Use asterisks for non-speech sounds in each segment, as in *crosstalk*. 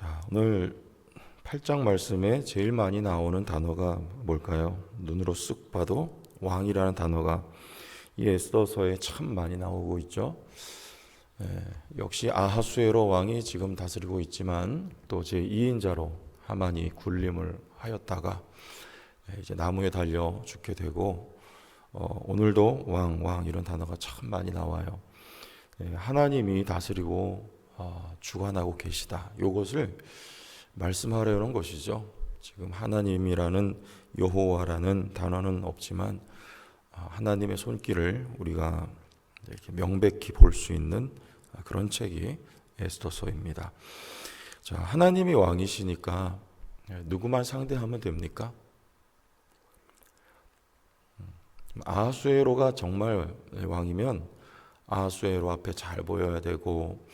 자, 오늘 8장 말씀에 제일 많이 나오는 단어가 뭘까요? 눈으로 쓱 봐도 왕이라는 단어가 이 에스더서에 참 많이 나오고 있죠. 예, 역시 아하수에로 왕이 지금 다스리고 있지만 또 제 2인자로 하만이 군림을 하였다가 예, 이제 나무에 달려 죽게 되고 어, 오늘도 왕, 왕 이런 단어가 참 많이 나와요. 예, 하나님이 다스리고 어, 주관하고 계시다. 이것을 말씀하려는 것이죠. 지금 하나님이라는 여호와라는 단어는 없지만 어, 하나님의 손길을 우리가 이렇게 명백히 볼 수 있는 그런 책이 에스더서입니다. 자, 하나님이 왕이시니까 누구만 상대하면 됩니까? 아하수에로가 정말 왕이면 아하수에로 앞에 잘 보여야 되고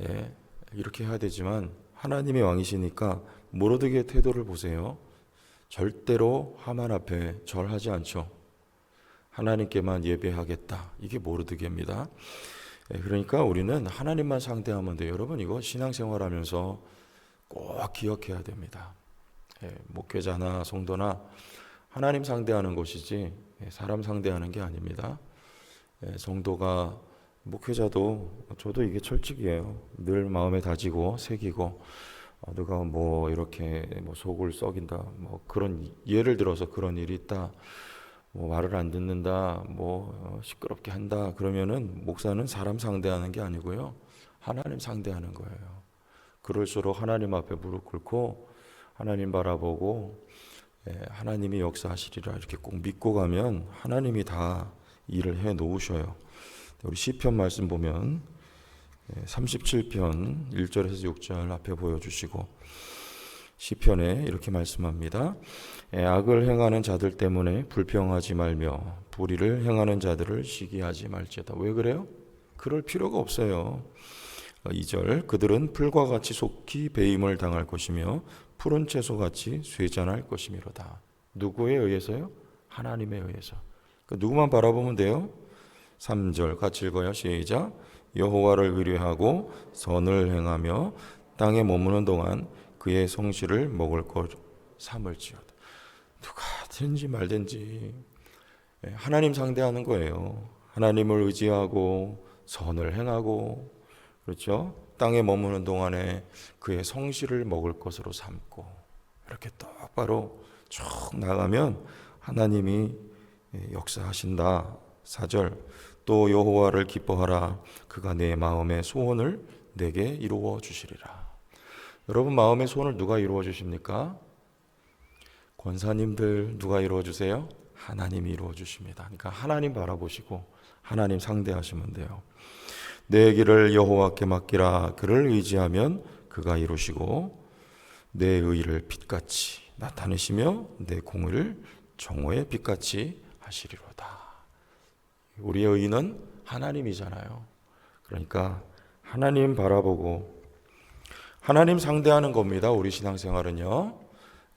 예, 이렇게 해야 되지만 하나님의 왕이시니까 모로드게의 태도를 보세요. 절대로 하만 앞에 절하지 않죠. 하나님께만 예배하겠다. 이게 모르드게입니다. 예, 그러니까 우리는 하나님만 상대하면 돼요. 여러분 이거 신앙생활하면서 꼭 기억해야 됩니다. 예, 목회자나 성도나 하나님 상대하는 것이지 예, 사람 상대하는 게 아닙니다. 예, 성도가 목회자도 저도 이게 철칙이에요. 늘 마음에 다지고 새기고 어, 누가 뭐 이렇게 뭐 속을 썩인다 뭐 그런 예를 들어서 그런 일이 있다. 뭐 말을 안 듣는다, 뭐 어, 시끄럽게 한다 그러면은 목사는 사람 상대하는 게 아니고요 하나님 상대하는 거예요. 그럴수록 하나님 앞에 무릎 꿇고 하나님 바라보고 예, 하나님이 역사하시리라 이렇게 꼭 믿고 가면 하나님이 다 일을 해 놓으셔요. 우리 시편 말씀 보면 37편 1절에서 6절 앞에 보여주시고 시편에 이렇게 말씀합니다. 예, 악을 행하는 자들 때문에 불평하지 말며 불의를 행하는 자들을 시기하지 말지어다. 왜 그래요? 그럴 필요가 없어요. 2절 그들은 풀과 같이 속히 배임을 당할 것이며 푸른 채소 같이 쇠잔할 것이미로다. 누구에 의해서요? 하나님에 의해서. 그 누구만 바라보면 돼요? 3절 같이 읽어요. 시작. 여호와를 의뢰하고 선을 행하며 땅에 머무는 동안 그의 성실을 먹을 것 삼을지어다. 누가든지 말든지 예, 하나님 상대하는 거예요. 하나님을 의지하고 선을 행하고 그렇죠? 땅에 머무는 동안에 그의 성실을 먹을 것으로 삼고 이렇게 똑바로 쭉 나가면 하나님이 예, 역사하신다. 4절 또 여호와를 기뻐하라 그가 내 마음의 소원을 내게 이루어 주시리라. 여러분 마음의 소원을 누가 이루어 주십니까? 권사님들 누가 이루어 주세요? 하나님이 이루어 주십니다. 그러니까 하나님 바라보시고 하나님 상대하시면 돼요. 내 길을 여호와께 맡기라 그를 의지하면 그가 이루시고 내 의를 빛같이 나타내시며 내 공을 정오의 빛같이 하시리로다. 우리의 의는 하나님이잖아요. 그러니까 하나님 바라보고 하나님 상대하는 겁니다. 우리 신앙생활은요.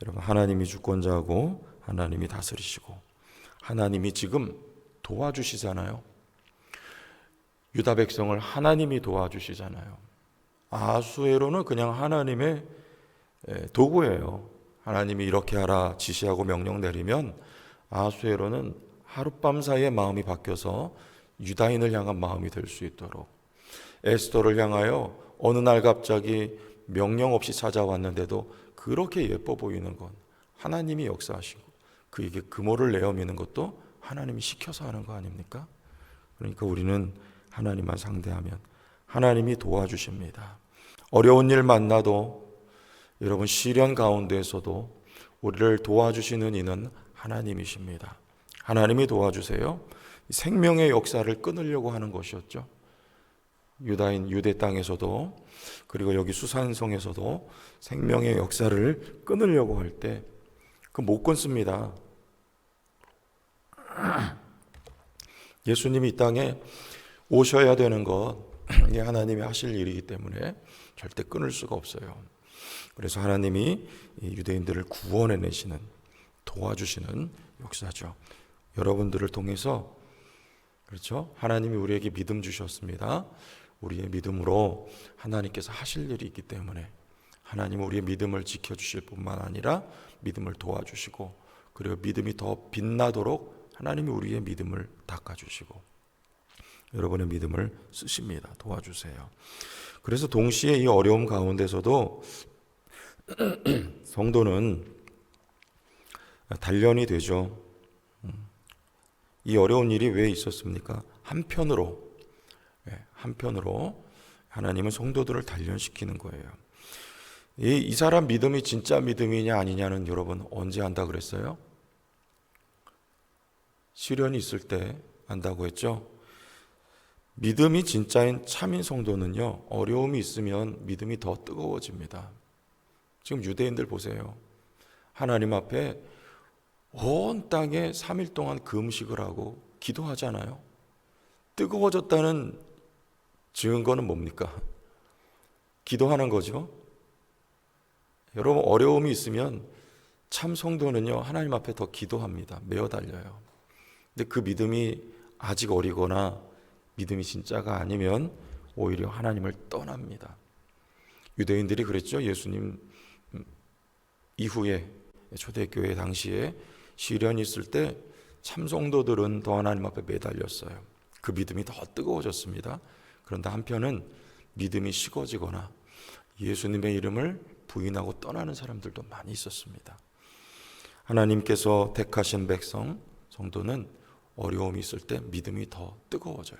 여러분 하나님이 주권자고 하나님이 다스리시고 하나님이 지금 도와주시잖아요. 유다 백성을 하나님이 도와주시잖아요. 아수에로는 그냥 하나님의 도구예요. 하나님이 이렇게 하라 지시하고 명령 내리면 아수에로는 하룻밤 사이에 마음이 바뀌어서 유다인을 향한 마음이 될 수 있도록 에스더를 향하여 어느 날 갑자기 명령 없이 찾아왔는데도 그렇게 예뻐 보이는 건 하나님이 역사하시고 그에게 금호를 내어 미는 것도 하나님이 시켜서 하는 거 아닙니까? 그러니까 우리는 하나님만 상대하면 하나님이 도와주십니다. 어려운 일 만나도 여러분 시련 가운데에서도 우리를 도와주시는 이는 하나님이십니다. 하나님이 도와주세요. 생명의 역사를 끊으려고 하는 것이었죠. 유다인 유대 땅에서도 그리고 여기 수산성에서도 생명의 역사를 끊으려고 할 때 그 못 끊습니다. *clears throat* 예수님이 이 땅에 오셔야 되는 것 이게 하나님이 하실 일이기 때문에 절대 끊을 수가 없어요. 그래서 하나님이 유대인들을 구원해 내시는 도와주시는 역사죠. 여러분들을 통해서 그렇죠? 하나님이 우리에게 믿음 주셨습니다. 우리의 믿음으로 하나님께서 하실 일이 있기 때문에 하나님 우리의 믿음을 지켜 주실 뿐만 아니라 믿음을 도와주시고 그리고 믿음이 더 빛나도록 하나님이 우리의 믿음을 닦아 주시고 여러분의 믿음을 쓰십니다. 도와주세요. 그래서 동시에 이 어려움 가운데서도 *clears throat* 성도는 단련이 되죠. 음. 이 어려운 일이 왜 있었습니까? 한편으로 예, 한편으로 하나님은 성도들을 단련시키는 거예요. 이, 이 사람 믿음이 진짜 믿음이냐 아니냐는 여러분 언제 안다 그랬어요? 시련이 있을 때 안다고 했죠. 믿음이 진짜인 참인 성도는요, 어려움이 있으면 믿음이 더 뜨거워집니다. 지금 유대인들 보세요. 하나님 앞에 온 땅에 3일 동안 금식을 하고 기도하잖아요. 뜨거워졌다는 증거는 뭡니까? 기도하는 거죠. 여러분, 어려움이 있으면 참 성도는요, 하나님 앞에 더 기도합니다. 매어 달려요. 근데 그 믿음이 아직 어리거나 믿음이 진짜가 아니면 오히려 하나님을 떠납니다. 유대인들이 그랬죠. 예수님 이후에 초대교회 당시에 시련이 있을 때 참성도들은 더 하나님 앞에 매달렸어요. 그 믿음이 더 뜨거워졌습니다. 그런데 한편은 믿음이 식어지거나 예수님의 이름을 부인하고 떠나는 사람들도 많이 있었습니다. 하나님께서 택하신 백성, 성도는 어려움이 있을 때 믿음이 더 뜨거워져요.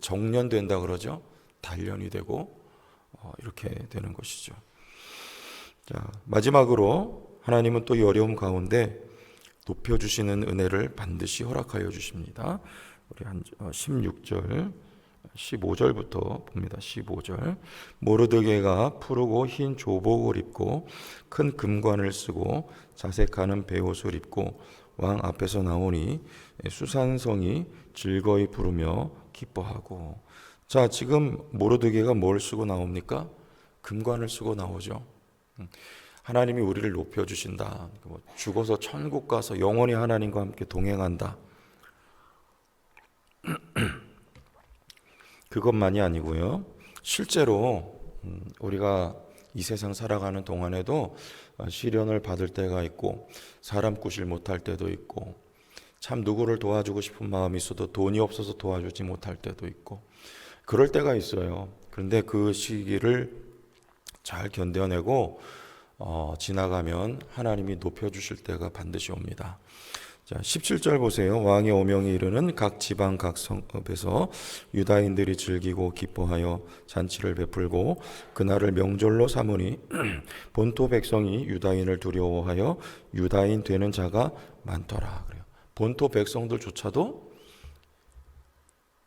정련된다 그러죠. 단련이 되고 어, 이렇게 되는 것이죠. 자, 마지막으로 하나님은 또 이 어려움 가운데 높여주시는 은혜를 반드시 허락하여 주십니다. 우리 한 16절, 15절부터 봅니다. 15절. 모르드게가 푸르고 흰 조복을 입고 큰 금관을 쓰고 자색하는 베옷을 입고 왕 앞에서 나오니 수산성이 즐거이 부르며 기뻐하고 자 지금 모르드게가 뭘 쓰고 나옵니까? 금관을 쓰고 나오죠. 음, 하나님이 우리를 높여 주신다. 뭐 죽어서 천국 가서 영원히 하나님과 함께 동행한다. *clears throat* 그것만이 아니고요. 실제로 음, 우리가 이 세상 살아가는 동안에도 시련을 받을 때가 있고 사람 꾸실 못할 때도 있고 참 누구를 도와주고 싶은 마음이 있어도 돈이 없어서 도와주지 못할 때도 있고 그럴 때가 있어요. 그런데 그 시기를 잘 견뎌내고 어, 지나가면 하나님이 높여주실 때가 반드시 옵니다. 자, 17절 보세요. 왕의 오명이 이르는 각 지방 각 성읍에서 유다인들이 즐기고 기뻐하여 잔치를 베풀고 그날을 명절로 삼으니 *clears throat* 본토 백성이 유다인을 두려워하여 유다인 되는 자가 많더라. 그래요. 본토 백성들조차도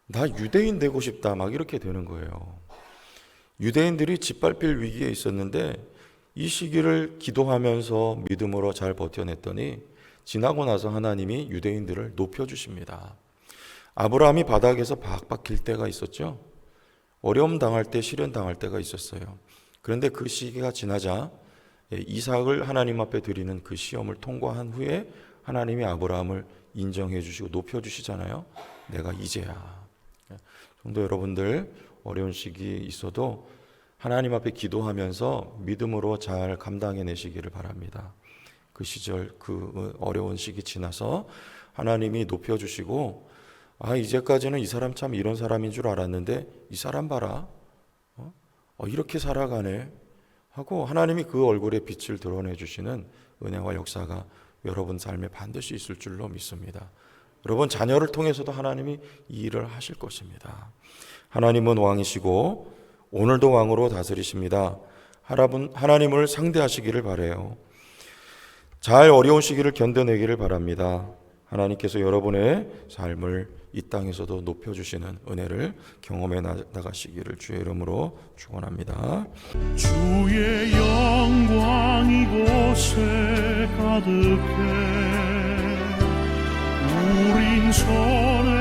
나 유대인 되고 싶다 막 이렇게 되는 거예요. 유대인들이 짓밟힐 위기에 있었는데 이 시기를 기도하면서 믿음으로 잘 버텨냈더니 지나고 나서 하나님이 유대인들을 높여주십니다. 아브라함이 바닥에서 박박힐 때가 있었죠. 어려움 당할 때, 시련 당할 때가 있었어요. 그런데 그 시기가 지나자 이삭을 하나님 앞에 드리는 그 시험을 통과한 후에 하나님이 아브라함을 인정해 주시고 높여 주시잖아요. 내가 이제야. 성도 여러분들 어려운 시기 있어도 하나님 앞에 기도하면서 믿음으로 잘 감당해 내시기를 바랍니다. 그 시절 그 어려운 시기 지나서 하나님이 높여 주시고 아 이제까지는 이 사람 참 이런 사람인 줄 알았는데 이 사람 봐라 어? 어, 이렇게 살아가네 하고 하나님이 그 얼굴에 빛을 드러내 주시는 은혜와 역사가 여러분 삶에 반드시 있을 줄로 믿습니다. 여러분 자녀를 통해서도 하나님이 이 일을 하실 것입니다. 하나님은 왕이시고 오늘도 왕으로 다스리십니다. 하나님을 상대하시기를 바래요. 잘 어려운 시기를 견뎌내기를 바랍니다. 하나님께서 여러분의 삶을 이 땅에서도 높여주시는 은혜를 경험해 나가시기를 주의 이름으로 축원합니다. 주의 영광 이곳에 가득해 우린 손에